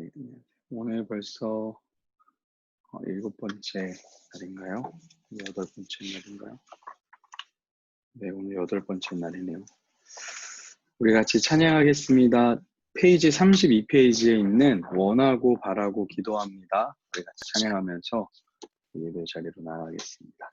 네, 오늘 벌써 어, 일곱 번째 날인가요? 여덟 번째 날인가요? 네, 오늘 여덟 번째 날이네요. 우리 같이 찬양하겠습니다. 페이지 32페이지에 있는 원하고 바라고 기도합니다. 우리 같이 찬양하면서 예배 자리로 나가겠습니다.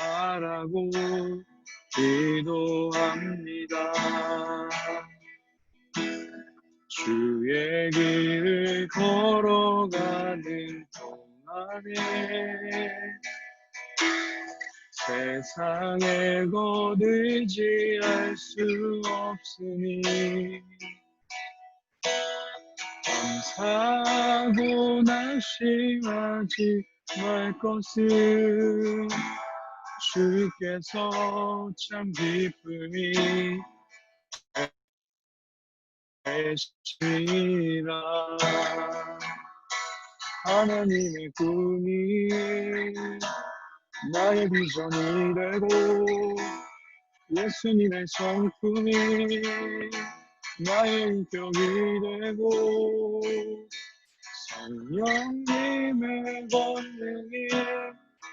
바라고 기도합니다. 주의 길을 걸어가는 동안에 세상에 거들지 할 수 없으니 감사하고 낙심하지 말 것은 주께서 참 기쁨이 되시라. 하나님의 꿈이 나의 비전이 되고 예수님의 성품이 나의 인격이 되고 성령님의 권능이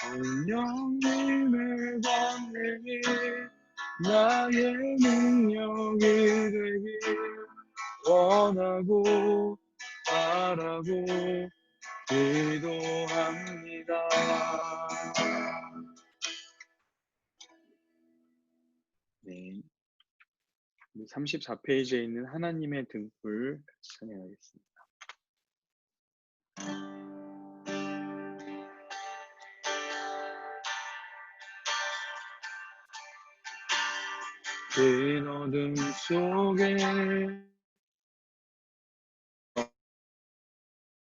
성령님의 권능이 나의 능력이 되길 원하고 바라고 기도합니다. 네. 34페이지에 있는 하나님의 등불 같이 찬양하겠습니다. 긴 어둠 속에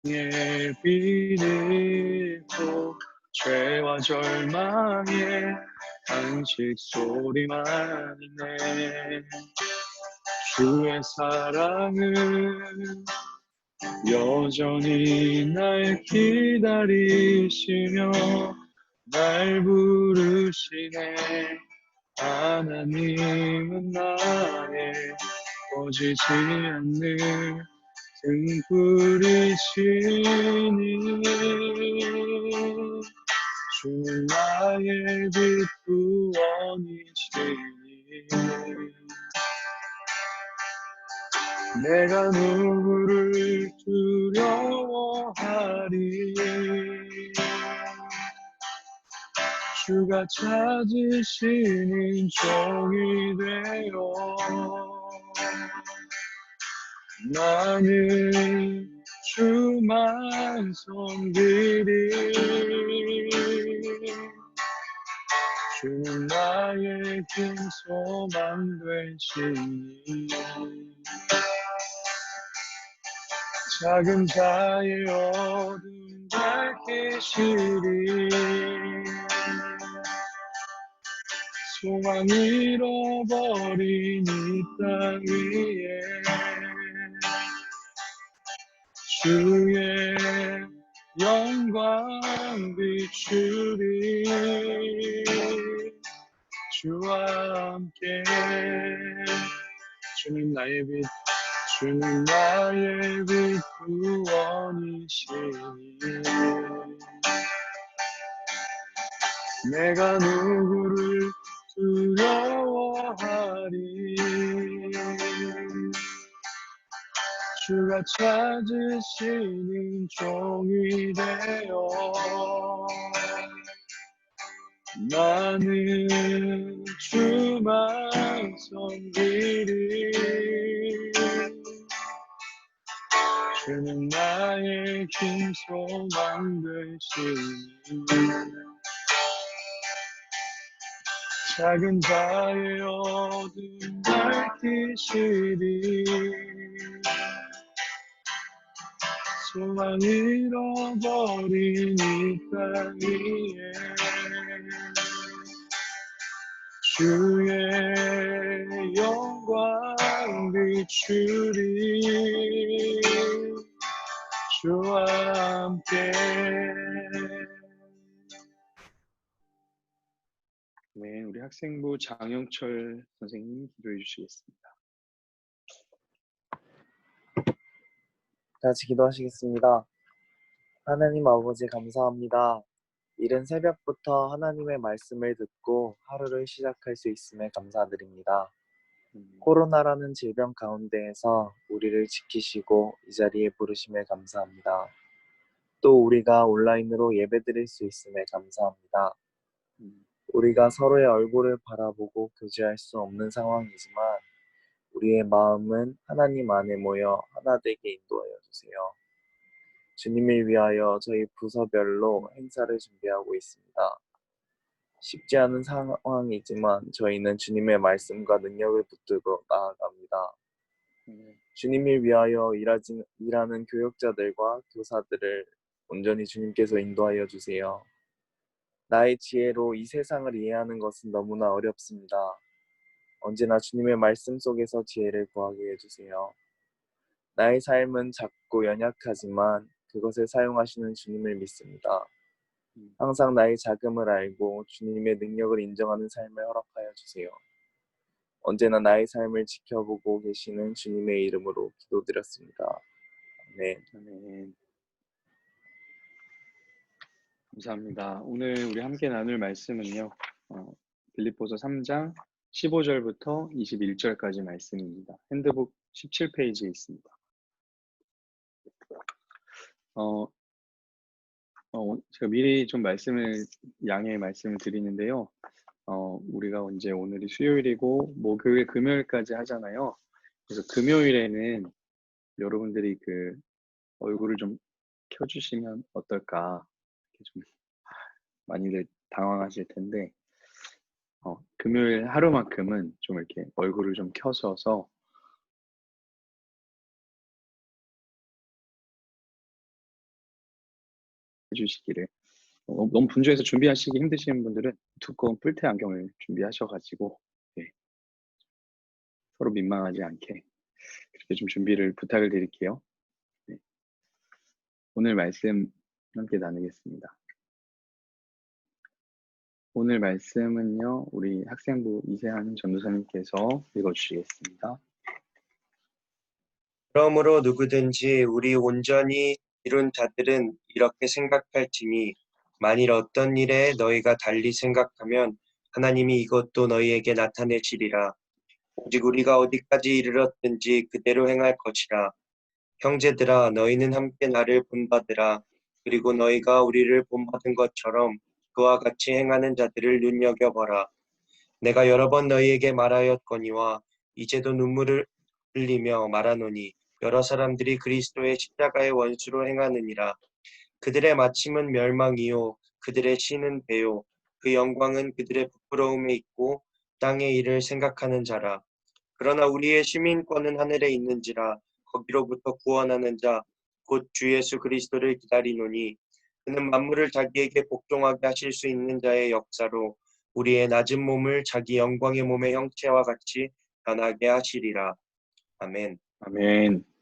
의 비를 고 죄와 절망에 한식 소리만 있네 주의 사랑은 여전히 날 기다리시며 날 부르시네 하나님은 나의 꺼지지 않는 등불이시니 주는 나의 빛 구원이시니 내가 누구를 두려워하리 주가 찾으시는 종이 되어 나는 주만 섬기리. 주는 나의 큰 소망 되시니 작은 자의 어둠 밝히시리. 소망 잃어버린 이 땅 위에 주의 영광 비추리. 주와 함께 주님 나의 빛 주님 나의 빛 구원이시니 내가 누구를 두려워하리? 주가 찾으시는 종이 되어 나는 주만 섬기리 주는 나의 긴 소망 되시니. 작은 자의 어둠 밝히시리. 소망 잃어버린 이땅 위에 주의 영광 비추리 주와 함께 네, 우리 학생부 장영철 선생님 기도해 주시겠습니다. 같이 기도하시겠습니다. 하나님 아버지 감사합니다. 이른 새벽부터 하나님의 말씀을 듣고 하루를 시작할 수 있음에 감사드립니다. 음, 코로나라는 질병 가운데에서 우리를 지키시고 이 자리에 부르심에 감사합니다. 또 우리가 온라인으로 예배드릴 수 있음에 감사합니다. 음, 우리가 서로의 얼굴을 바라보고 교제할 수 없는 상황이지만 우리의 마음은 하나님 안에 모여 하나 되게 인도하여 주세요. 주님을 위하여 저희 부서별로 행사를 준비하고 있습니다. 쉽지 않은 상황이지만 저희는 주님의 말씀과 능력을 붙들고 나아갑니다. 네, 주님을 위하여 일하지, 일하는 교역자들과 교사들을 온전히 주님께서 인도하여 주세요. 나의 지혜로 이 세상을 이해하는 것은 너무나 어렵습니다. 언제나 주님의 말씀 속에서 지혜를 구하게 해주세요. 나의 삶은 작고 연약하지만 그것을 사용하시는 주님을 믿습니다. 음, 항상 나의 자금을 알고 주님의 능력을 인정하는 삶을 허락하여 주세요. 언제나 나의 삶을 지켜보고 계시는 주님의 이름으로 기도드렸습니다. 네. 아멘. 감사합니다. 오늘 우리 함께 나눌 말씀은요. 어, 빌립보서 3장 15절부터 21절까지 말씀입니다. 핸드북 17페이지에 있습니다. 어, 어, 제가 미리 좀 말씀을 양해 말씀을 드리는데요. 어, 우리가 이제 오늘이 수요일이고 목요일, 금요일까지 하잖아요. 그래서 금요일에는 여러분들이 그 얼굴을 좀 켜주시면 어떨까 좀 많이들 당황하실 텐데 어, 금요일 하루만큼은 좀 이렇게 얼굴을 좀 켜셔서 해주시기를 어, 너무 분주해서 준비하시기 힘드시는 분들은 두꺼운 뿔테 안경을 준비하셔가지고 예, 서로 민망하지 않게 그렇게 좀 준비를 부탁을 드릴게요. 네. 오늘 말씀 함께 나누겠습니다. 오늘 말씀은요, 우리 학생부 이세한 전도사님께서 읽어주시겠습니다. 그러므로 누구든지 우리 온전히 이룬 자들은 이렇게 생각할지니 만일 어떤 일에 너희가 달리 생각하면 하나님이 이것도 너희에게 나타내시리라. 오직 우리가 어디까지 이르렀든지 그대로 행할 것이라. 형제들아 너희는 함께 나를 본받으라. 그리고 너희가 우리를 본받은 것처럼 그와 같이 행하는 자들을 눈여겨보라. 내가 여러 번 너희에게 말하였거니와 이제도 눈물을 흘리며 말하노니 여러 사람들이 그리스도의 십자가의 원수로 행하느니라. 그들의 마침은 멸망이요 그들의 신은 배요 그 영광은 그들의 부끄러움에 있고 땅의 일을 생각하는 자라. 그러나 우리의 시민권은 하늘에 있는지라 거기로부터 구원하는 자 곧 주 예수 그리스도를 기다리노니 그는 만물을 자기에게 복종하게 하실 수 있는 자의 역사로 우리의 낮은 몸을 자기 영광의 몸의 형체와 같이 변하게 하시리라. 아멘. 아멘.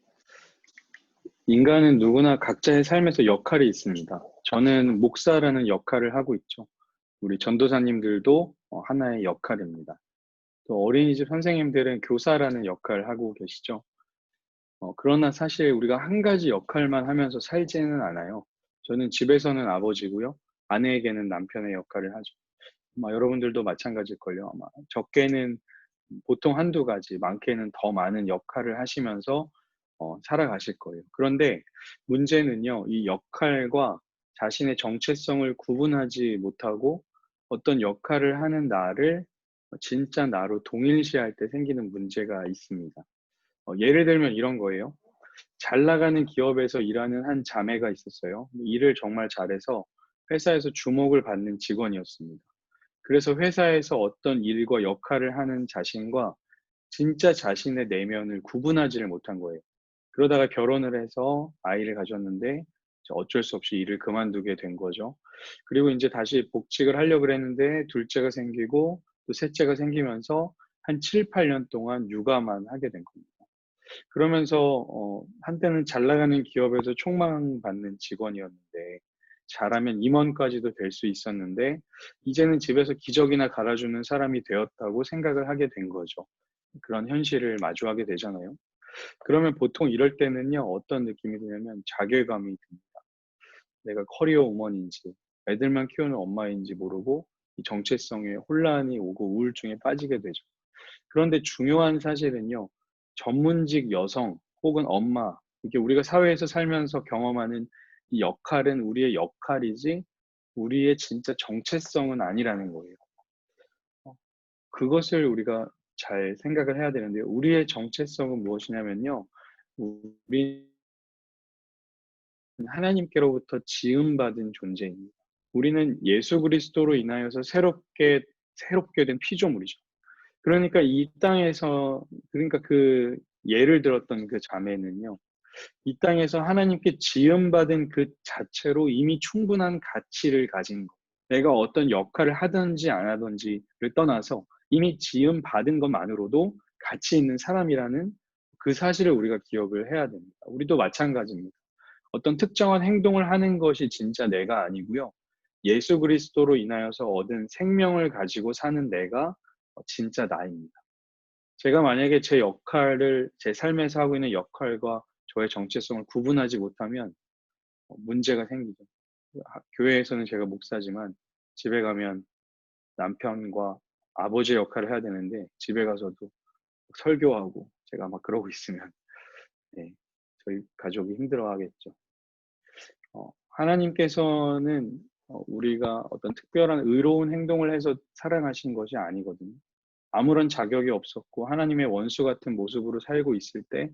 인간은 누구나 각자의 삶에서 역할이 있습니다. 저는 목사라는 역할을 하고 있죠. 우리 전도사님들도 어, 하나의 역할입니다. 또 어린이집 선생님들은 교사라는 역할을 하고 계시죠. 어, 그러나 사실 우리가 한 가지 역할만 하면서 살지는 않아요. 저는 집에서는 아버지고요. 아내에게는 남편의 역할을 하죠. 아마 여러분들도 마찬가지일걸요. 아마 적게는 보통 한두 가지, 많게는 더 많은 역할을 하시면서 어, 살아가실 거예요. 그런데 문제는요, 이 역할과 자신의 정체성을 구분하지 못하고 어떤 역할을 하는 나를 진짜 나로 동일시할 때 생기는 문제가 있습니다. 어, 예를 들면 이런 거예요. 잘 나가는 기업에서 일하는 한 자매가 있었어요. 일을 정말 잘해서 회사에서 주목을 받는 직원이었습니다. 그래서 회사에서 어떤 일과 역할을 하는 자신과 진짜 자신의 내면을 구분하지를 못한 거예요. 그러다가 결혼을 해서 아이를 가졌는데 어쩔 수 없이 일을 그만두게 된 거죠. 그리고 이제 다시 복직을 하려고 그랬는데 둘째가 생기고 또 셋째가 생기면서 한 7, 8년 동안 육아만 하게 된 겁니다. 그러면서 어, 한때는 잘 나가는 기업에서 총망받는 직원이었는데 잘하면 임원까지도 될 수 있었는데 이제는 집에서 기저귀나 갈아주는 사람이 되었다고 생각을 하게 된 거죠. 그런 현실을 마주하게 되잖아요. 그러면 보통 이럴 때는요 어떤 느낌이 드냐면 자괴감이 듭니다. 내가 커리어 우먼인지 애들만 키우는 엄마인지 모르고 이 정체성에 혼란이 오고 우울증에 빠지게 되죠. 그런데 중요한 사실은요 전문직 여성 혹은 엄마 이게 우리가 사회에서 살면서 경험하는 이 역할은 우리의 역할이지 우리의 진짜 정체성은 아니라는 거예요. 어, 그것을 우리가 잘 생각을 해야 되는데요. 우리의 정체성은 무엇이냐면요. 우리 하나님께로부터 지음받은 존재입니다. 우리는 예수 그리스도로 인하여서 새롭게 새롭게 된 피조물이죠. 그러니까 이 땅에서 그러니까 그 예를 들었던 그 자매는요. 이 땅에서 하나님께 지음받은 그 자체로 이미 충분한 가치를 가진 것. 내가 어떤 역할을 하든지 안 하든지를 떠나서 이미 지음 받은 것만으로도 가치 있는 사람이라는 그 사실을 우리가 기억을 해야 됩니다. 우리도 마찬가지입니다. 어떤 특정한 행동을 하는 것이 진짜 내가 아니고요. 예수 그리스도로 인하여서 얻은 생명을 가지고 사는 내가 진짜 나입니다. 제가 만약에 제 역할을 제 삶에서 하고 있는 역할과 저의 정체성을 구분하지 못하면 문제가 생기죠. 교회에서는 제가 목사지만 집에 가면 남편과 아버지 역할을 해야 되는데 집에 가서도 설교하고 제가 막 그러고 있으면 네, 저희 가족이 힘들어하겠죠. 어, 하나님께서는 어, 우리가 어떤 특별한 의로운 행동을 해서 사랑하신 것이 아니거든요. 아무런 자격이 없었고 하나님의 원수 같은 모습으로 살고 있을 때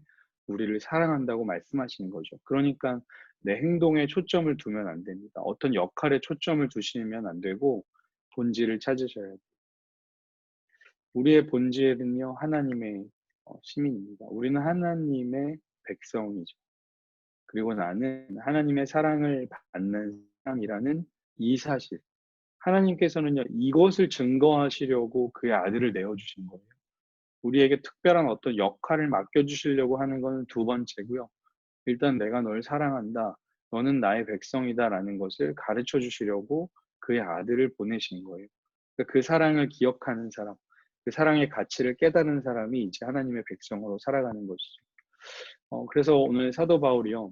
우리를 사랑한다고 말씀하시는 거죠. 그러니까 내 행동에 초점을 두면 안 됩니다. 어떤 역할에 초점을 두시면 안 되고 본질을 찾으셔야 돼요. 우리의 본질은요, 하나님의 어, 시민입니다. 우리는 하나님의 백성이죠. 그리고 나는 하나님의 사랑을 받는 사람이라는 이 사실. 하나님께서는요, 이것을 증거하시려고 그의 아들을 내어주신 거예요. 우리에게 특별한 어떤 역할을 맡겨주시려고 하는 것은 두 번째고요. 일단 내가 널 사랑한다. 너는 나의 백성이다 라는 것을 가르쳐 주시려고 그의 아들을 보내신 거예요. 그러니까 그 사랑을 기억하는 사람, 그 사랑의 가치를 깨달은 사람이 이제 하나님의 백성으로 살아가는 것이죠. 어, 그래서 오늘 사도 바울이요.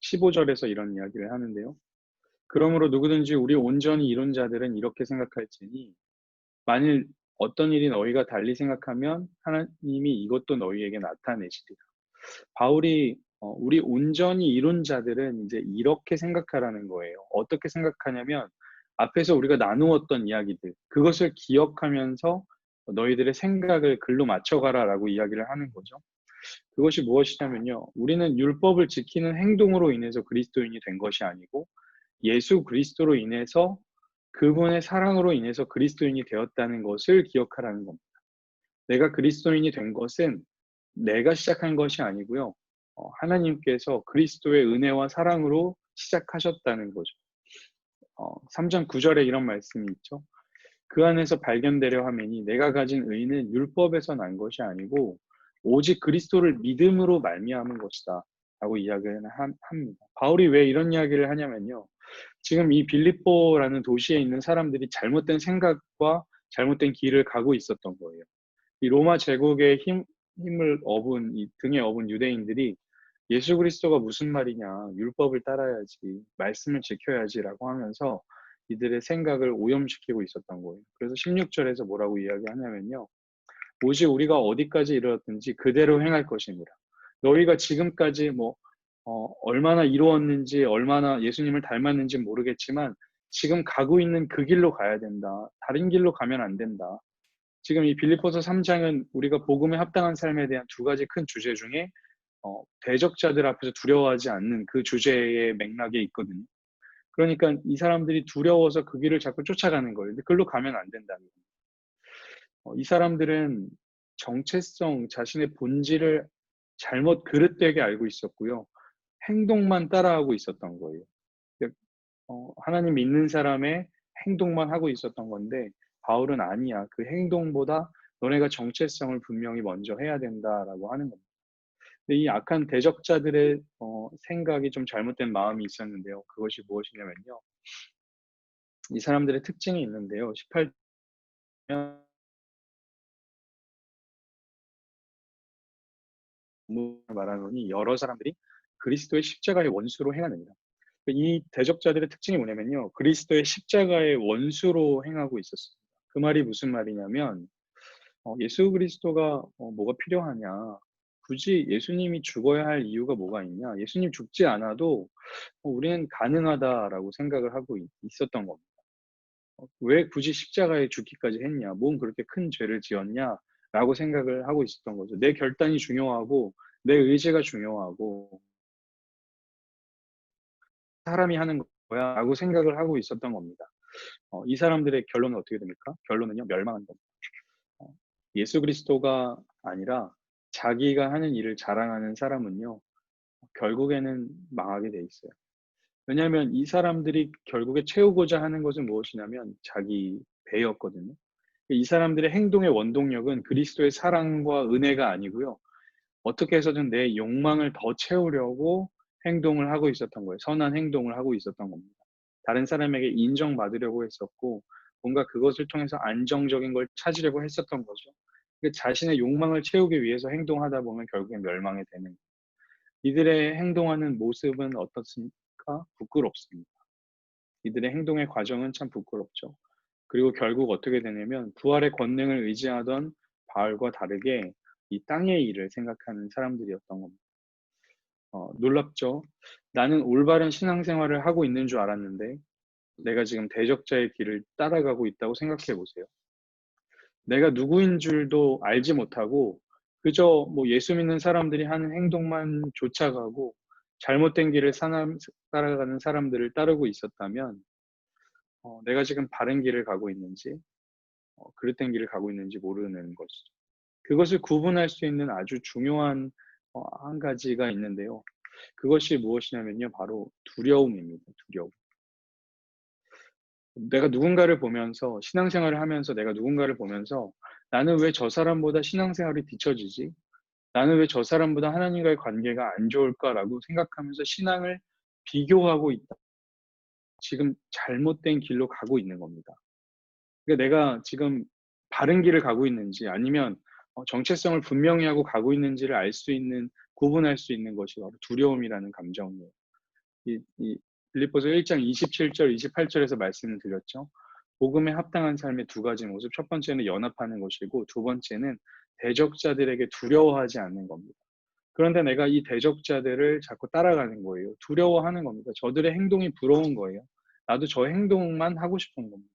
15절에서 이런 이야기를 하는데요. 그러므로 누구든지 우리 온전히 이룬 자들은 이렇게 생각할지니 만일 어떤 일이 너희가 달리 생각하면 하나님이 이것도 너희에게 나타내시리라. 바울이 어, 우리 온전히 이룬 자들은 이제 이렇게 생각하라는 거예요. 어떻게 생각하냐면 앞에서 우리가 나누었던 이야기들 그것을 기억하면서 너희들의 생각을 글로 맞춰가라라고 이야기를 하는 거죠. 그것이 무엇이냐면요. 우리는 율법을 지키는 행동으로 인해서 그리스도인이 된 것이 아니고 예수 그리스도로 인해서 그분의 사랑으로 인해서 그리스도인이 되었다는 것을 기억하라는 겁니다. 내가 그리스도인이 된 것은 내가 시작한 것이 아니고요. 어, 하나님께서 그리스도의 은혜와 사랑으로 시작하셨다는 거죠. 어, 3장 9절에 이런 말씀이 있죠. 그 안에서 발견되려 하매니 내가 가진 의는 율법에서 난 것이 아니고 오직 그리스도를 믿음으로 말미암은 것이다. 라고 이야기를 하- 합니다. 바울이 왜 이런 이야기를 하냐면요. 지금 이 빌립보라는 도시에 있는 사람들이 잘못된 생각과 잘못된 길을 가고 있었던 거예요. 이 로마 제국의 힘, 힘을 업은, 이 등에 업은 유대인들이 예수 그리스도가 무슨 말이냐, 율법을 따라야지, 말씀을 지켜야지라고 하면서 이들의 생각을 오염시키고 있었던 거예요. 그래서 16절에서 뭐라고 이야기하냐면요. 오직 우리가 어디까지 이르렀든지 그대로 행할 것입니다. 너희가 지금까지 뭐 어, 얼마나 이루었는지 얼마나 예수님을 닮았는지 모르겠지만 지금 가고 있는 그 길로 가야 된다. 다른 길로 가면 안 된다. 지금 이 빌립보서 3장은 우리가 복음에 합당한 삶에 대한 두 가지 큰 주제 중에 어, 대적자들 앞에서 두려워하지 않는 그 주제의 맥락에 있거든요. 그러니까 이 사람들이 두려워서 그 길을 자꾸 쫓아가는 거예요. 근데 그걸로 가면 안 된다는 거예요. 어, 이 사람들은 정체성, 자신의 본질을 잘못 그릇되게 알고 있었고요. 행동만 따라하고 있었던 거예요. 어, 하나님 믿는 사람의 행동만 하고 있었던 건데 바울은 아니야. 그 행동보다 너네가 정체성을 분명히 먼저 해야 된다라고 하는 겁니다. 이 악한 대적자들의 어, 생각이 좀 잘못된 마음이 있었는데요. 그것이 무엇이냐면요. 이 사람들의 특징이 있는데요. 18년 말하노니 여러 사람들이 그리스도의 십자가의 원수로 행하느니라. 이 대적자들의 특징이 뭐냐면요. 그리스도의 십자가의 원수로 행하고 있었습니다. 그 말이 무슨 말이냐면 어, 예수 그리스도가 어, 뭐가 필요하냐. 굳이 예수님이 죽어야 할 이유가 뭐가 있냐. 예수님 죽지 않아도 어, 우리는 가능하다라고 생각을 하고 있, 있었던 겁니다. 어, 왜 굳이 십자가에 죽기까지 했냐. 뭔 그렇게 큰 죄를 지었냐. 라고 생각을 하고 있었던 거죠. 내 결단이 중요하고 내 의지가 중요하고 사람이 하는 거야 라고 생각을 하고 있었던 겁니다. 어, 이 사람들의 결론은 어떻게 됩니까? 결론은요 멸망한다. 어, 예수 그리스도가 아니라 자기가 하는 일을 자랑하는 사람은요 결국에는 망하게 돼 있어요. 왜냐하면 이 사람들이 결국에 채우고자 하는 것은 무엇이냐면 자기 배였거든요. 이 사람들의 행동의 원동력은 그리스도의 사랑과 은혜가 아니고요. 어떻게 해서든 내 욕망을 더 채우려고 행동을 하고 있었던 거예요. 선한 행동을 하고 있었던 겁니다. 다른 사람에게 인정받으려고 했었고, 뭔가 그것을 통해서 안정적인 걸 찾으려고 했었던 거죠. 자신의 욕망을 채우기 위해서 행동하다 보면 결국엔 멸망이 되는. 이들의 행동하는 모습은 어떻습니까? 부끄럽습니다. 이들의 행동의 과정은 참 부끄럽죠. 그리고 결국 어떻게 되냐면 부활의 권능을 의지하던 바울과 다르게 이 땅의 일을 생각하는 사람들이었던 겁니다. 어, 놀랍죠? 나는 올바른 신앙생활을 하고 있는 줄 알았는데 내가 지금 대적자의 길을 따라가고 있다고 생각해 보세요. 내가 누구인 줄도 알지 못하고 그저 뭐 예수 믿는 사람들이 하는 행동만 쫓아가고 잘못된 길을 사람, 따라가는 사람들을 따르고 있었다면 어, 내가 지금 바른 길을 가고 있는지 어, 그릇된 길을 가고 있는지 모르는 것이죠. 그것을 구분할 수 있는 아주 중요한 어, 한 가지가 있는데요. 그것이 무엇이냐면요. 바로 두려움입니다. 두려움. 내가 누군가를 보면서 신앙생활을 하면서 내가 누군가를 보면서 나는 왜 저 사람보다 신앙생활이 뒤처지지? 나는 왜 저 사람보다 하나님과의 관계가 안 좋을까라고 생각하면서 신앙을 비교하고 있다. 지금 잘못된 길로 가고 있는 겁니다. 그러니까 내가 지금 바른 길을 가고 있는지 아니면 어, 정체성을 분명히 하고 가고 있는지를 알 수 있는 구분할 수 있는 것이 바로 두려움이라는 감정이에요. 이, 이 빌립보서 1장 27절, 28절에서 말씀을 드렸죠. 복음에 합당한 삶의 두 가지 모습. 첫 번째는 연합하는 것이고 두 번째는 대적자들에게 두려워하지 않는 겁니다. 그런데 내가 이 대적자들을 자꾸 따라가는 거예요. 두려워하는 겁니다. 저들의 행동이 부러운 거예요. 나도 저 행동만 하고 싶은 겁니다.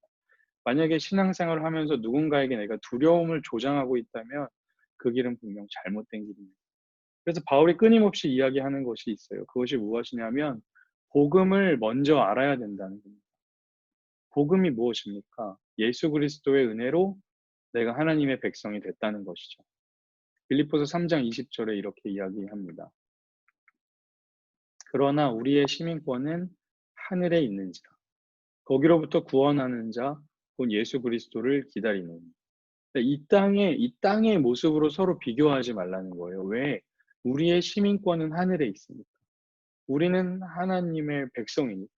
만약에 신앙생활을 하면서 누군가에게 내가 두려움을 조장하고 있다면 그 길은 분명 잘못된 길입니다. 그래서 바울이 끊임없이 이야기하는 것이 있어요. 그것이 무엇이냐면 복음을 먼저 알아야 된다는 겁니다. 복음이 무엇입니까? 예수 그리스도의 은혜로 내가 하나님의 백성이 됐다는 것이죠. 빌립보서 3장 20절에 이렇게 이야기합니다. 그러나 우리의 시민권은 하늘에 있는지라. 거기로부터 구원하는 자, 곧 예수 그리스도를 기다리는 이 땅에 이 땅의 모습으로 서로 비교하지 말라는 거예요. 왜? 우리의 시민권은 하늘에 있으니까. 우리는 하나님의 백성이니까.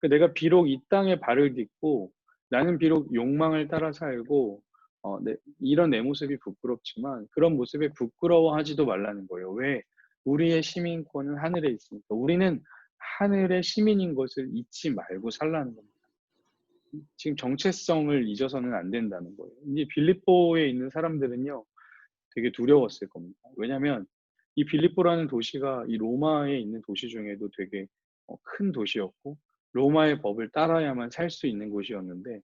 그러니까 내가 비록 이 땅에 발을 딛고 나는 비록 욕망을 따라 살고 어, 내, 이런 내 모습이 부끄럽지만 그런 모습에 부끄러워하지도 말라는 거예요. 왜? 우리의 시민권은 하늘에 있으니까. 우리는 하늘의 시민인 것을 잊지 말고 살라는 겁니다. 지금 정체성을 잊어서는 안 된다는 거예요. 이제 빌립보에 있는 사람들은요, 되게 두려웠을 겁니다. 왜냐하면 이 빌립보라는 도시가 이 로마에 있는 도시 중에도 되게 어, 큰 도시였고 로마의 법을 따라야만 살 수 있는 곳이었는데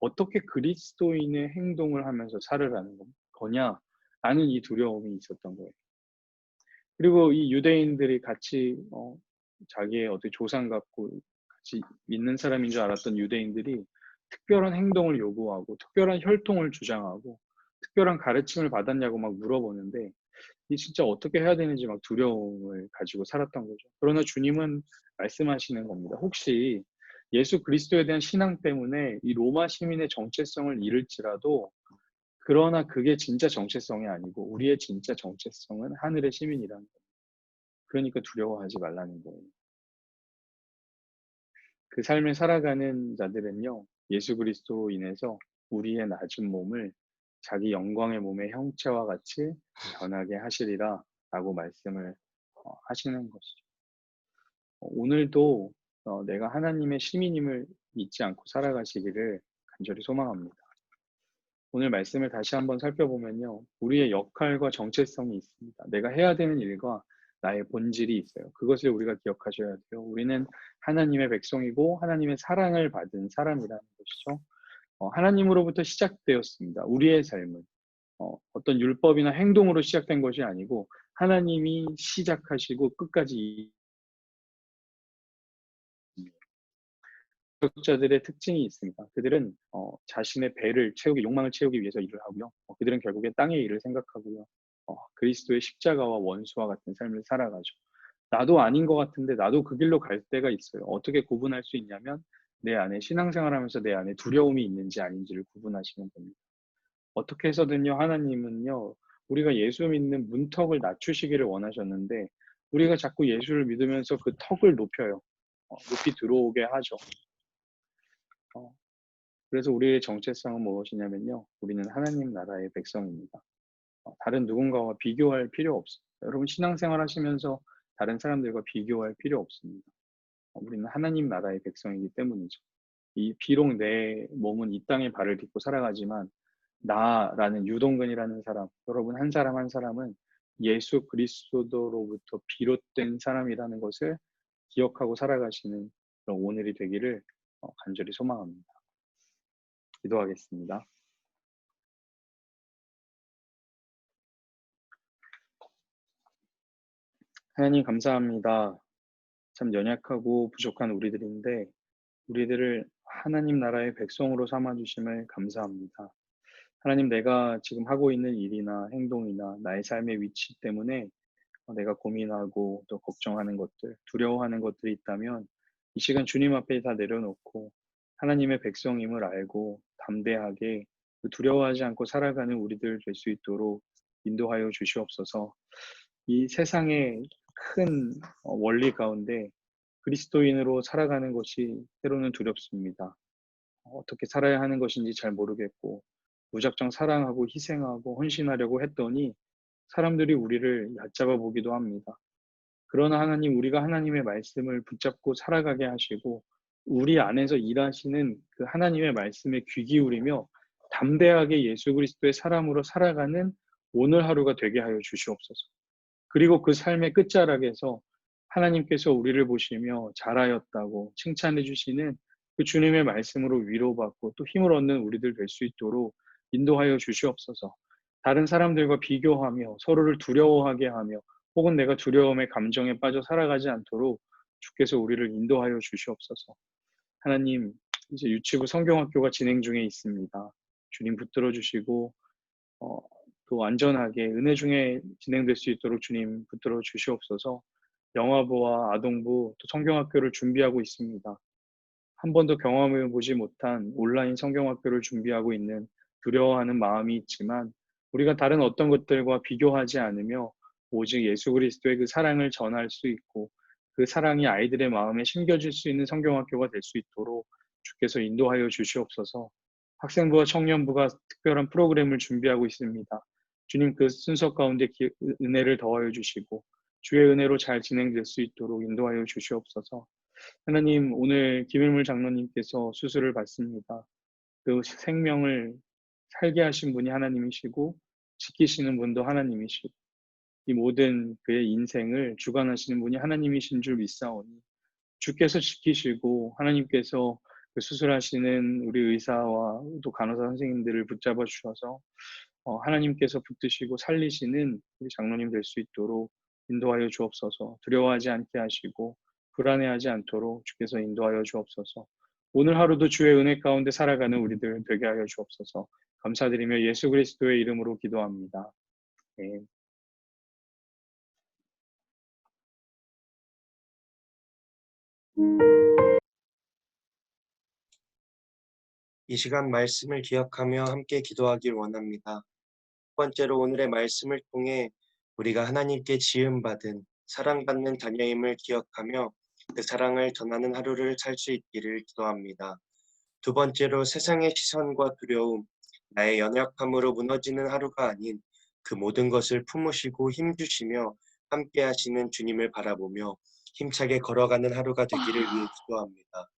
어떻게 그리스도인의 행동을 하면서 살으라는 거냐 라는 이 두려움이 있었던 거예요. 그리고 이 유대인들이 같이 어, 자기의 어떤 조상 같고 같이 믿는 사람인 줄 알았던 유대인들이 특별한 행동을 요구하고 특별한 혈통을 주장하고 특별한 가르침을 받았냐고 막 물어보는데 이 진짜 어떻게 해야 되는지 막 두려움을 가지고 살았던 거죠. 그러나 주님은 말씀하시는 겁니다. 혹시 예수 그리스도에 대한 신앙 때문에 이 로마 시민의 정체성을 잃을지라도 그러나 그게 진짜 정체성이 아니고 우리의 진짜 정체성은 하늘의 시민이라는 거예요. 그러니까 두려워하지 말라는 거예요. 그 삶을 살아가는 자들은요, 예수 그리스도로 인해서 우리의 낮은 몸을 자기 영광의 몸의 형체와 같이 변하게 하시리라 라고 말씀을 어, 하시는 것이죠. 어, 오늘도 어, 내가 하나님의 시민임을 잊지 않고 살아가시기를 간절히 소망합니다. 오늘 말씀을 다시 한번 살펴보면요. 우리의 역할과 정체성이 있습니다. 내가 해야 되는 일과 나의 본질이 있어요. 그것을 우리가 기억하셔야 돼요. 우리는 하나님의 백성이고 하나님의 사랑을 받은 사람이라는 것이죠. 어, 하나님으로부터 시작되었습니다. 우리의 삶은 어, 어떤 율법이나 행동으로 시작된 것이 아니고 하나님이 시작하시고 끝까지 기독자들의 특징이 있습니다. 그들은 어, 자신의 배를 채우기, 욕망을 채우기 위해서 일을 하고요. 어, 그들은 결국에 땅의 일을 생각하고요. 어, 그리스도의 십자가와 원수와 같은 삶을 살아가죠. 나도 아닌 것 같은데 나도 그 길로 갈 때가 있어요. 어떻게 구분할 수 있냐면 내 안에 신앙생활하면서 내 안에 두려움이 있는지 아닌지를 구분하시면 됩니다. 어떻게 해서든요 하나님은요 우리가 예수 믿는 문턱을 낮추시기를 원하셨는데 우리가 자꾸 예수를 믿으면서 그 턱을 높여요. 어, 높이 들어오게 하죠. 어, 그래서 우리의 정체성은 무엇이냐면요. 우리는 하나님 나라의 백성입니다. 어, 다른 누군가와 비교할 필요 없습니다. 여러분 신앙생활 하시면서 다른 사람들과 비교할 필요 없습니다. 어, 우리는 하나님 나라의 백성이기 때문이죠. 이 비록 내 몸은 이 땅에 발을 딛고 살아가지만 나라는 유동근이라는 사람, 여러분 한 사람 한 사람은 예수 그리스도로부터 비롯된 사람이라는 것을 기억하고 살아가시는 그런 오늘이 되기를 어, 간절히 소망합니다. 기도하겠습니다. 하나님 감사합니다. 참 연약하고 부족한 우리들인데 우리들을 하나님 나라의 백성으로 삼아 주심을 감사합니다. 하나님 내가 지금 하고 있는 일이나 행동이나 나의 삶의 위치 때문에 내가 고민하고 또 걱정하는 것들, 두려워하는 것들이 있다면 이 시간 주님 앞에 다 내려놓고 하나님의 백성임을 알고 담대하게 두려워하지 않고 살아가는 우리들 될 수 있도록 인도하여 주시옵소서. 이 세상의 큰 어, 원리 가운데 그리스도인으로 살아가는 것이 때로는 두렵습니다. 어떻게 살아야 하는 것인지 잘 모르겠고 무작정 사랑하고 희생하고 헌신하려고 했더니 사람들이 우리를 얕잡아 보기도 합니다. 그러나 하나님 우리가 하나님의 말씀을 붙잡고 살아가게 하시고 우리 안에서 일하시는 그 하나님의 말씀에 귀 기울이며 담대하게 예수 그리스도의 사람으로 살아가는 오늘 하루가 되게 하여 주시옵소서. 그리고 그 삶의 끝자락에서 하나님께서 우리를 보시며 잘하였다고 칭찬해 주시는 그 주님의 말씀으로 위로받고 또 힘을 얻는 우리들 될 수 있도록 인도하여 주시옵소서. 다른 사람들과 비교하며 서로를 두려워하게 하며 혹은 내가 두려움의 감정에 빠져 살아가지 않도록 주께서 우리를 인도하여 주시옵소서. 하나님, 이제 유치부 성경학교가 진행 중에 있습니다. 주님 붙들어 주시고 어, 또 안전하게 은혜 중에 진행될 수 있도록 주님 붙들어 주시옵소서. 영화부와 아동부 또 성경학교를 준비하고 있습니다. 한 번도 경험해 보지 못한 온라인 성경학교를 준비하고 있는 두려워하는 마음이 있지만 우리가 다른 어떤 것들과 비교하지 않으며 오직 예수 그리스도의 그 사랑을 전할 수 있고 그 사랑이 아이들의 마음에 심겨질 수 있는 성경학교가 될 수 있도록 주께서 인도하여 주시옵소서. 학생부와 청년부가 특별한 프로그램을 준비하고 있습니다. 주님 그 순서 가운데 기- 은혜를 더하여 주시고 주의 은혜로 잘 진행될 수 있도록 인도하여 주시옵소서. 하나님 오늘 김일물 장로님께서 수술을 받습니다. 그 생명을 살게 하신 분이 하나님이시고 지키시는 분도 하나님이시고 이 모든 그의 인생을 주관하시는 분이 하나님이신 줄 믿사오니 주께서 지키시고 하나님께서 그 수술하시는 우리 의사와 또 간호사 선생님들을 붙잡아 주셔서 어, 하나님께서 붙드시고 살리시는 우리 장로님 될 수 있도록 인도하여 주옵소서 두려워하지 않게 하시고 불안해하지 않도록 주께서 인도하여 주옵소서 오늘 하루도 주의 은혜 가운데 살아가는 우리들 되게 하여 주옵소서 감사드리며 예수 그리스도의 이름으로 기도합니다. 네. 이 시간 말씀을 기억하며 함께 기도하길 원합니다. 첫 번째로 오늘의 말씀을 통해 우리가 하나님께 지음받은 사랑받는 자녀임을 기억하며 그 사랑을 전하는 하루를 살 수 있기를 기도합니다. 두 번째로 세상의 시선과 두려움, 나의 연약함으로 무너지는 하루가 아닌 그 모든 것을 품으시고 힘주시며 함께 하시는 주님을 바라보며 힘차게 걸어가는 하루가 되기를 위해 기도합니다.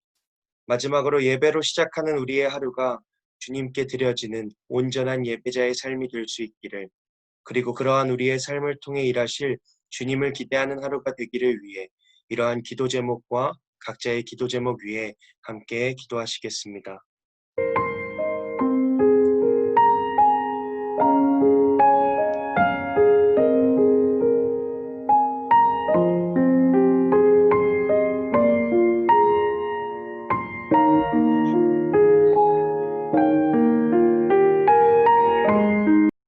마지막으로 예배로 시작하는 우리의 하루가 주님께 드려지는 온전한 예배자의 삶이 될 수 있기를 그리고 그러한 우리의 삶을 통해 일하실 주님을 기대하는 하루가 되기를 위해 이러한 기도 제목과 각자의 기도 제목 위에 함께 기도하시겠습니다.